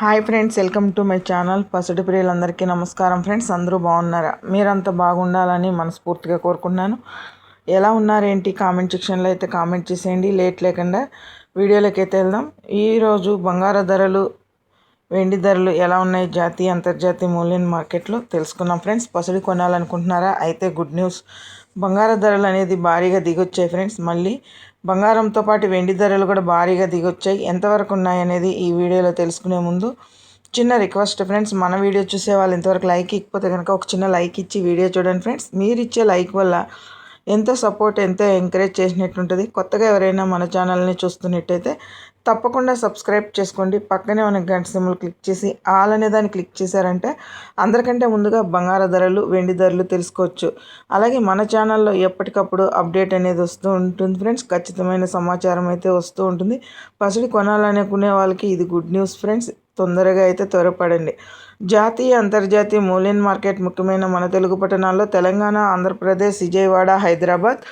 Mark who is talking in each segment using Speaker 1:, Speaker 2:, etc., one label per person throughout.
Speaker 1: Hi friends welcome to my channel. పసుడి ప్రియులందరికీ నమస్కారం friends అందరూ బాగున్నారా? మీరంతా బాగుండాలని మనస్ఫూర్తిగా కోరుకున్నాను ఎలా ఉన్నారేంటి? కామెంట్ సెక్షన్లో అయితే కామెంట్ చేసేయండి. లేట్ లేకుండా వీడియోలోకి అయితే వెళ్దాం. ఈరోజు బంగారు ధరలు వెండి ధరలు ఎలా ఉన్నాయి? జాతీయ అంతర్జాతీయ మూల్యం మార్కెట్లో తెలుసుకున్నాం ఫ్రెండ్స్ పసుడి కొనాలనుకుంటున్నారా? అయితే గుడ్ న్యూస్. బంగారం ధరలు అనేది భారీగా దిగొచ్చాయి ఫ్రెండ్స్. మళ్ళీ బంగారంతో పాటు వెండి ధరలు కూడా భారీగా దిగొచ్చాయి. ఎంతవరకు ఉన్నాయనేది ఈ వీడియోలో తెలుసుకునే ముందు చిన్న రిక్వెస్ట్ ఫ్రెండ్స్. మన వీడియో చూసే వాళ్ళు ఇంతవరకు లైక్ ఇకపోతే కనుక ఒక చిన్న లైక్ ఇచ్చి వీడియో చూడండి ఫ్రెండ్స్. మీరు ఇచ్చే లైక్ వల్ల ఎంతో సపోర్ట్ ఎంత ఎంకరేజ్ చేసినట్టుంటుంది. కొత్తగా ఎవరైనా మన ఛానల్ని చూస్తున్నట్టయితే తప్పకుండా సబ్స్క్రైబ్ చేసుకోండి. పక్కనే ఉన్న గంట సింబల్ క్లిక్ చేసి ఆల్ అనే దాన్ని క్లిక్ చేశారంటే అందరికంటే ముందుగా బంగార ధరలు వెండి ధరలు తెలుసుకోవచ్చు. అలాగే మన ఛానల్లో ఎప్పటికప్పుడు అప్డేట్ అనేది వస్తూ ఉంటుంది ఫ్రెండ్స్ ఖచ్చితమైన సమాచారం అయితే వస్తూ ఉంటుంది. పసిడి కొనాలనుకునే వాళ్ళకి ఇది గుడ్ న్యూస్ ఫ్రెండ్స్ తొందరగా అయితే త్వరపడండి. జాతీయ అంతర్జాతీయ మూల్యం మార్కెట్ ముఖ్యమైన మన తెలుగు పట్టణాల్లో తెలంగాణ ఆంధ్రప్రదేశ్ విజయవాడ హైదరాబాద్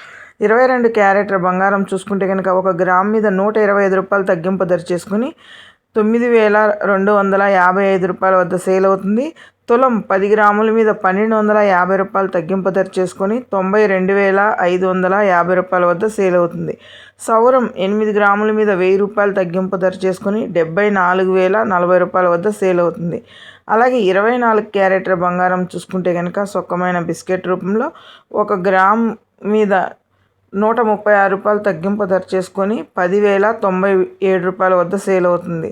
Speaker 1: ఇరవై రెండు క్యారెట్ల బంగారం చూసుకుంటే కనుక ఒక గ్రామ్ మీద నూట ఇరవై ఐదు రూపాయలు తగ్గింపు ధర చేసుకుని తొమ్మిది వేల రెండు వందల యాభై ఐదు రూపాయల వద్ద సేల్ అవుతుంది. తులం పది గ్రాముల మీద పన్నెండు వందల యాభై రూపాయలు తగ్గింపు ధర చేసుకొని తొంభై రెండు వేల ఐదు వందల యాభై రూపాయల వద్ద సేల్ అవుతుంది. సౌరం ఎనిమిది గ్రాముల మీద వెయ్యి రూపాయలు తగ్గింపు ధర చేసుకొని డెబ్బై నాలుగు వేల నలభై రూపాయల వద్ద సేల్ అవుతుంది. అలాగే ఇరవై నాలుగు క్యారెట్ల బంగారం చూసుకుంటే కనుక సొక్కమైన బిస్కెట్ రూపంలో ఒక గ్రామ్ మీద నూట ముప్పై ఆరు రూపాయలు తగ్గింపు ధర చేసుకొని పదివేల తొంభై ఏడు రూపాయల వద్ద సేల్ అవుతుంది.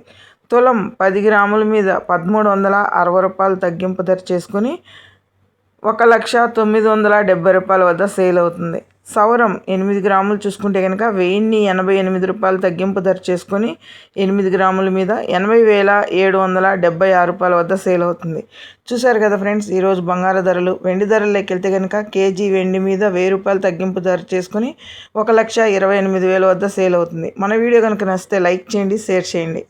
Speaker 1: తులం పది గ్రాముల మీద పదమూడు వందల అరవై రూపాయలు తగ్గింపు ధర చేసుకొని ఒక లక్ష తొమ్మిది వందల డెబ్బై రూపాయల వద్ద సేల్ అవుతుంది. సౌరం ఎనిమిది గ్రాములు చూసుకుంటే కనుక వెయ్యిన్ని ఎనభై ఎనిమిది రూపాయలు తగ్గింపు ధర చేసుకొని ఎనిమిది గ్రాముల మీద ఎనభై వేల ఏడు వందల డెబ్బై ఆరు రూపాయల వద్ద సేల్ అవుతుంది. చూశారు కదా ఫ్రెండ్స్ ఈరోజు బంగారు ధరలు. వెండి ధరల్లోకి వెళ్తే కనుక కేజీ వెండి మీద వెయ్యి రూపాయలు తగ్గింపు ధర చేసుకొని ఒక లక్ష ఇరవై ఎనిమిది వేల వద్ద సేల్ అవుతుంది. మన వీడియో కనుక నచ్చితే లైక్ చేయండి షేర్ చేయండి.